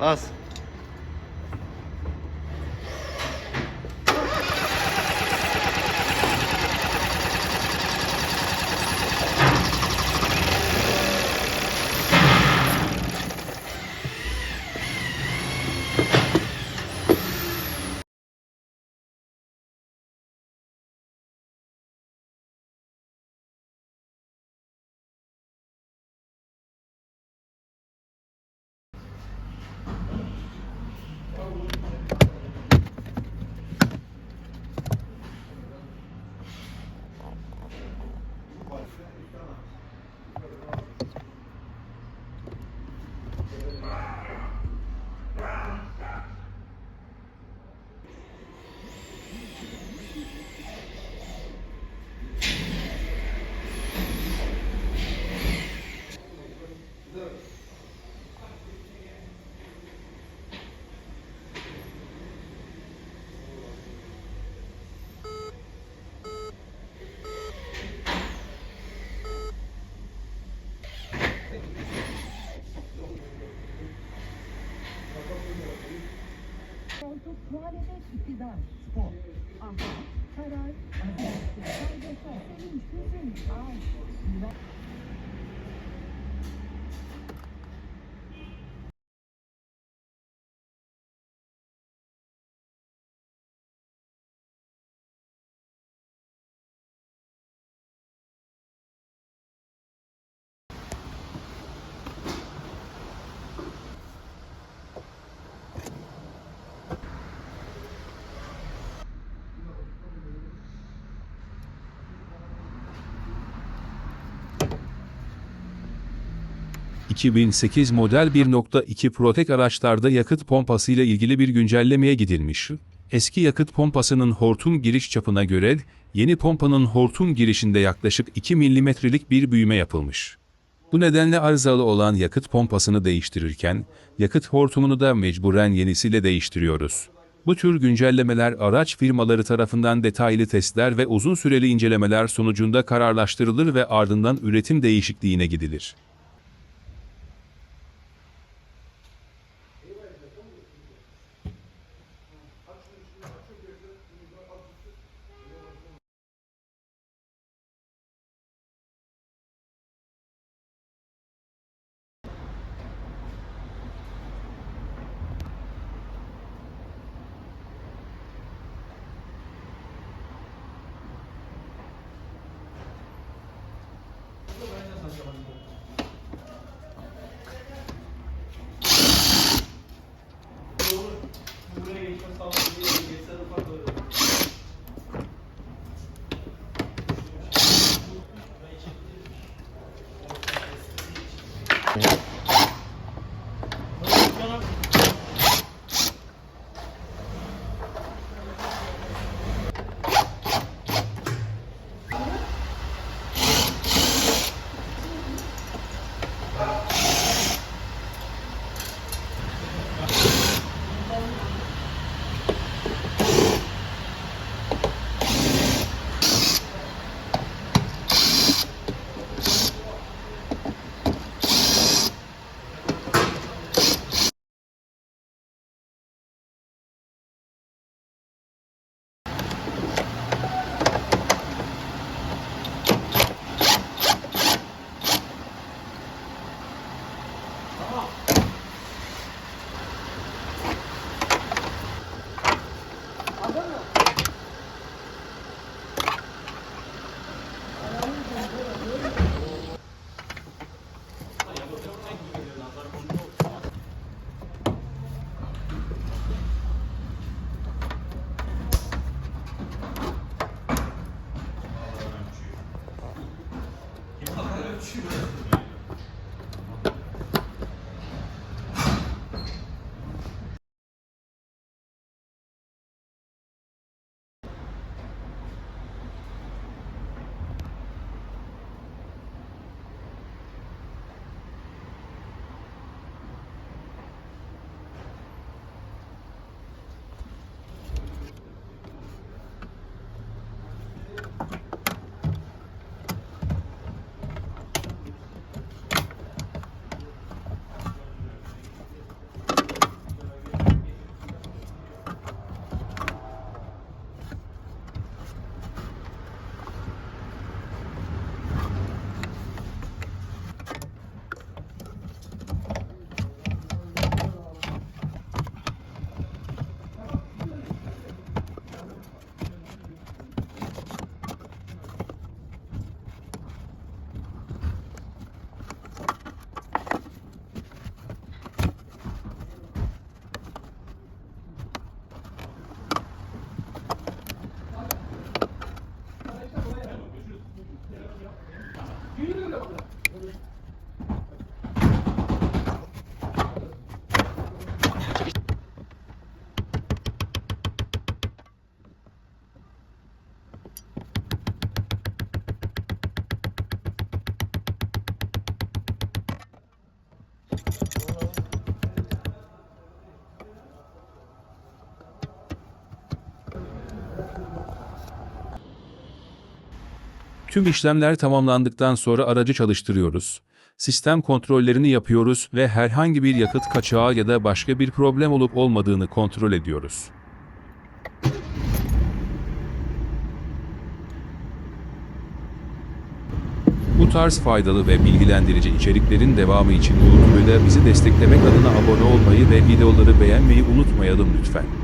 Was? Muhalefet, iktidar, spor, ahlak, karar, saygısı, sevinç, hüzün, aşk, ...2008 model 1.2 Protek araçlarda yakıt pompası ile ilgili bir güncellemeye gidilmiş. Eski yakıt pompasının hortum giriş çapına göre, yeni pompanın hortum girişinde yaklaşık 2 milimetrelik bir büyüme yapılmış. Bu nedenle arızalı olan yakıt pompasını değiştirirken, yakıt hortumunu da mecburen yenisiyle değiştiriyoruz. Bu tür güncellemeler araç firmaları tarafından detaylı testler ve uzun süreli incelemeler sonucunda kararlaştırılır ve ardından üretim değişikliğine gidilir. 我们一些少数民族也吃的很多。去了。Tüm işlemler tamamlandıktan sonra aracı çalıştırıyoruz. Sistem kontrollerini yapıyoruz ve herhangi bir yakıt kaçağı ya da başka bir problem olup olmadığını kontrol ediyoruz. Bu tarz faydalı ve bilgilendirici içeriklerin devamı için YouTube'da bizi desteklemek adına abone olmayı ve videoları beğenmeyi unutmayalım lütfen.